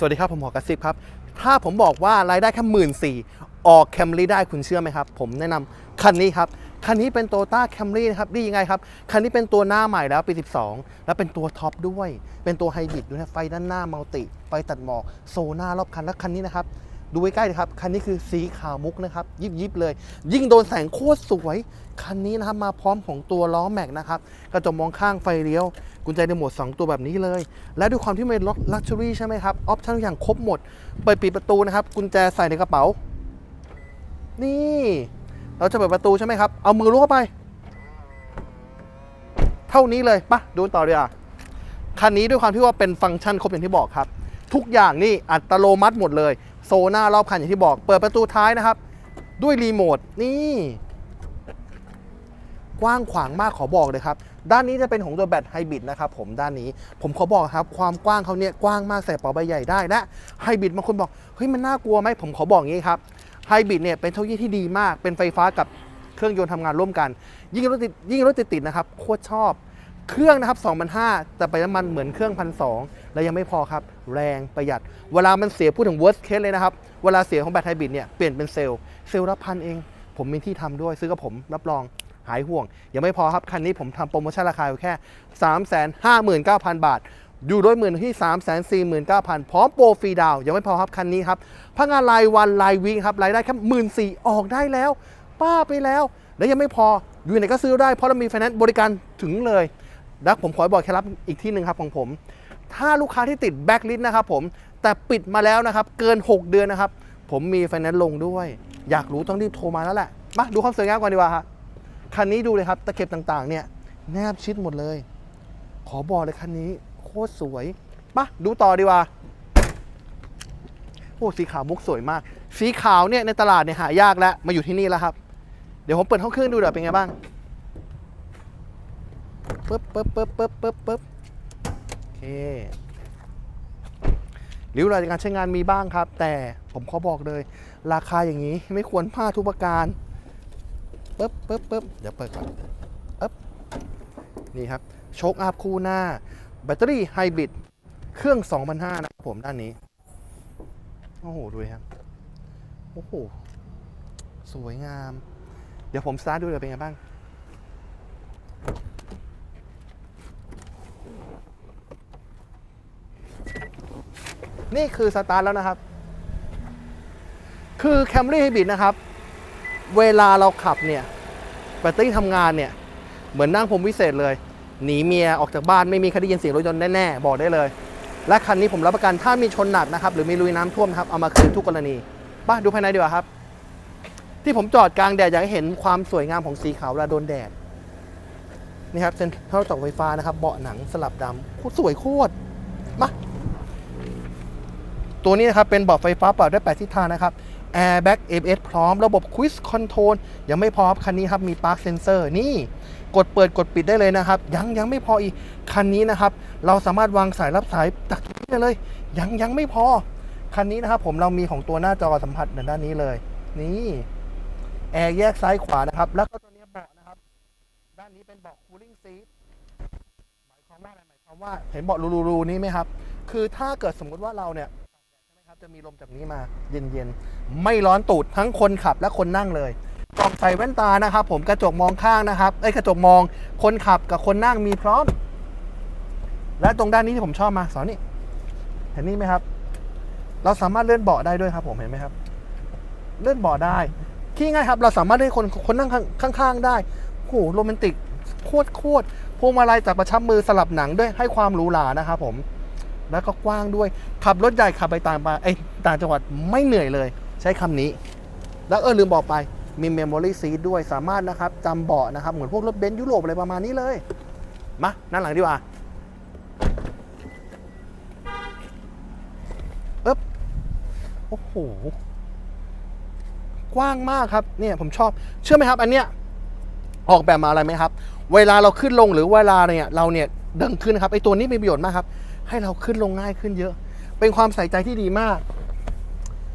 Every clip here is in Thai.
สวัสดีครับ ผมหอกระซิบครับ ถ้าผมบอกว่ารายได้แค่หมื่นสี่ออกแคมรี่ได้คุณเชื่อไหมครับ ผมแนะนำคันนี้ครับ คันนี้เป็นโตต้าแคมรี่นะครับดียังไงครับ คันนี้เป็นตัวหน้าใหม่แล้วปี 12 แล้วเป็นตัวท็อปด้วย เป็นตัวไฮบริดด้วยนะไฟด้านหน้ามัลติ ไฟตัดหมอก โซน่ารอบคัน และคันนี้นะครับ ดูใกล้ๆเลยครับ คันนี้คือสีขาวมุกนะครับ ยิบยิบเลย ยิ่งโดนแสงโคตรสวย คันนี้นะครับมาพร้อมของตัวล้อแม็กนะครับ กระจกมองข้างไฟเลี้ยว กุญแจในโหมด 2 ตัวแบบนี้เลย และด้วยความที่เป็นลักชัวรี่ใช่ไหมครับ ออปชั่นทุกอย่างครบหมด เปิดปิดประตูนะครับ กุญแจใส่ในกระเป๋า นี่ เราจะเปิดประตูใช่ไหมครับ เอามือล้วงเข้าไป เท่านี้เลยปะดูต่อดีกว่าคันนี้ด้วยความที่ว่าเป็นฟังก์ชันครบอย่างที่บอกครับ ทุกอย่างนี่อัตโนมัติหมดเลย โซน่ารอบคันอย่างที่บอก เปิดประตูท้ายนะครับ ด้วยรีโมทนี่ กว้างขวางมากขอบอกเลยครับ ด้านนี้จะเป็นของตัวแบตไฮบริดนะครับผมด้านนี้ผมขอบอกครับ ความกว้างเขาเนี่ยกว้างมากใส่กระเป๋าใบใหญ่ได้และไฮบริดบางคนบอกเฮ้ยมันน่ากลัวไหมผมขอบอกอย่างนี้ครับไฮบริดเนี่ยเป็นเทคโนโลยีที่ดีมากเป็นไฟฟ้ากับเครื่องยนต์ทำงานร่วมกัน ยิ่งรถติดยิ่งรถติดๆนะครับโคตรชอบ เครื่องนะครับ2,500แต่ไปน้ำมันเหมือนเครื่องพันสแล้วยังไม่พอครับ แรงประหยัด เวลามันเสียพูดถึง worst case เลยนะครับ เวลาเสียของแบตไฮบริดเนี่ยเปลี่ยนเป็นเซลล์เซลล์ละพันเอง ผมมีที่ทำด้วย ซื้อกับผมรับรองหายห่วง ยังไม่พอครับ คันนี้ผมทำโปรโมชั่นราคาอยู่แค่ 359,000 บาท อยู่ด้วยหมื่นที่ 349,000 พร้อมโปรฟรีดาวยังไม่พอครับคันนี้ครับพังงานรายวันรายวีคครับรายได้แค่หมื่นสี่ออกได้แล้ว ป้าไปแล้ว แล้วยังไม่พออยู่ไหนก็ซื้อได้เพราะเรามีไฟแนนซ์บริการถึงเลย แล้วผมขอบอกเคล็ดลับอีกที่หนึ่งครับของผม ถ้าลูกค้าที่ติดแบ็กลิสนะครับผมแต่ปิดมาแล้วนะครับ เกิน 6 เดือนนะครับ ผมมีไฟแนนซ์ลงด้วย อยากรู้ต้องรีบโทรมาแล้วแหละมาดูความสวยงามก่อนดีกว่าครับคันนี้ดูเลยครับตะเข็บต่างๆ เนี่ยแนบชิดหมดเลย ขอบอกเลยคันนี้โคตรสวยมาดูต่อดีกว่าโอ้สีขาวมุกสวยมาก สีขาวเนี่ยในตลาดเนี่ยหายากแล้วมาอยู่ที่นี่แล้วครับ เดี๋ยวผมเปิดห้องเครื่องดูเดี๋ยวเป็นไงบ้าง ปึ๊บปึ๊บปึ๊บปึ๊บปึ๊บปึ๊บโอเคริ้วรอยการใช้งานมีบ้างครับ แต่ผมขอบอกเลย ราคาอย่างนี้ไม่ควรพลาดทุกประการปึ๊บปึ๊บปึ๊บเดี๋ยวเปิดก่อนปึ๊บนี่ครับโชคอัพคู่หน้า แบตเตอรี่ไฮบริดเครื่อง 2,500นะครับผมด้านนี้ โอ้โห ดูครับ โอ้โห สวยงาม เดี๋ยวผมสตาร์ทดูเลยเป็นไงบ้าง นี่คือสตาร์ทแล้วนะครับ คือ Camry Hybrid นะครับ เวลาเราขับเนี่ยแบตเตอรี่ทำงานเนี่ย เหมือนนั่งผมวิเศษเลย หนีเมียออกจากบ้านไม่มีใครได้ยินเสียงรถยนต์แน่ๆ บอกได้เลย และคันนี้ผมรับประกันถ้ามีชนหนักนะครับ หรือมีลุยน้ำท่วมนะครับ เอามาคืนทุกกรณีป้าดูภายในดีกว่าครับ ที่ผมจอดกลางแดดอยากให้เห็นความสวยงามของสีขาวเวลาโดนแดดนี่ครับเซ็นทรัลจอไฟฟ้านะครับ เบาะหนังสลับดำสวยโคตรมา ตัวนี้นะครับเป็นเบาะไฟฟ้าปรับได้8ทิศทางนะครับ Airbag ABS พร้อมระบบ Quick Control ยังไม่พอครับคันนี้ครับมี Park Sensor นี่กดเปิดกดปิดได้เลยนะครับ ยังยังไม่พออีก คันนี้นะครับ เราสามารถวางสายรับสายจากที่ได้เลย ยังยังไม่พอ คันนี้นะครับ ผมเรามีของตัวหน้าจอสัมผัสในด้านนี้เลย นี่แอร์แยกซ้ายขวานะครับ แล้วก็ตัวนี้เบาะนะครับ ด้านนี้เป็นเบาะ cooling seat หมายความว่าอะไรหมายความว่า เห็นเบาะรูๆนี้ไหมครับ คือถ้าเกิดสมมุติว่าเราเนี่ย จะมีลมจากนี้มาเย็นๆ ไม่ร้อนตูดทั้งคนขับและคนนั่งเลยกล่องใส่แว่นตานะครับ ผมกระจกมองข้างนะครับไอ้กระจกมองคนขับกับคนนั่งมีพร้อม และตรงด้านนี้ที่ผมชอบมาสอนนี่เห็นนี่ไหมครับ เราสามารถเลื่อนเบาะได้ด้วยครับ ผมเห็นไหมครับ เลื่อนเบาะได้ที่ง่ายครับ เราสามารถให้คนคนนั่งข้างๆได้โอ้โหโรแมนติกโคตรโคตรพวงมาลัยจากประชับมือสลับหนังด้วยให้ความหรูหรานะครับผม แล้วก็กว้างด้วย ขับรถใหญ่ขับไปต่างไปไอ้ต่างจังหวัดไม่เหนื่อยเลย ใช้คำนี้ แล้วเออลืมบอกไปมีเมมโมรี่ซีดด้วยสามารถนะครับจำเบาะนะครับ เหมือนพวกรถเบนซ์ยุโรปอะไรประมาณนี้เลย มานั่งหลังดีกว่าเอ๊บโอ้โห กว้างมากครับ เนี่ยผมชอบ เชื่อไหมครับ อันเนี้ยออกแบบมาอะไรไหมครับ เวลาเราขึ้นลงหรือเวลาเนี่ยเราเนี่ยเดินขึ้นครับไอ้ตัวนี้มีประโยชน์มากครับ ให้เราขึ้นลงง่ายขึ้นเยอะ เป็นความใส่ใจที่ดีมาก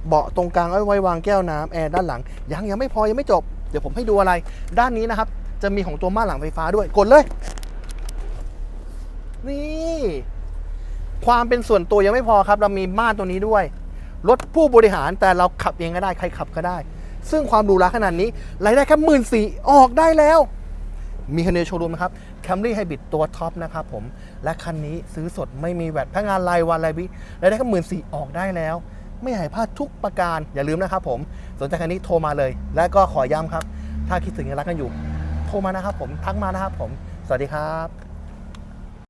เบาะตรงกลางเอาไว้วางแก้วน้ำแอร์ด้านหลัง ยังยังไม่พอยังไม่จบ เดี๋ยวผมให้ดูอะไร ด้านนี้นะครับ จะมีของตัวม่านหลังไฟฟ้าด้วย กดเลย นี่ ความเป็นส่วนตัวยังไม่พอครับ เรามีม่านตัวนี้ด้วย รถผู้บริหารแต่เราขับเองก็ได้ ใครขับก็ได้ ซึ่งความหรูหราขนาดนี้รายได้แค่หมื่นสี่ออกได้แล้ว มีคันนโชว์รูมนะครับ Camry Hybrid ตัวท็อปนะครับผม และคันนี้ซื้อสดไม่มีแวดพนักงานรายวันรายวิรายได้แค่หมื่นสี่ออกได้แล้ว ไม่หายพลาดทุกประการ อย่าลืมนะครับผม สนใจคันนี้โทรมาเลย และก็ขอย้ำครับ ถ้าคิดถึงยังรักกันอยู่ โทรมานะครับผมทักมานะครับผม สวัสดีครับ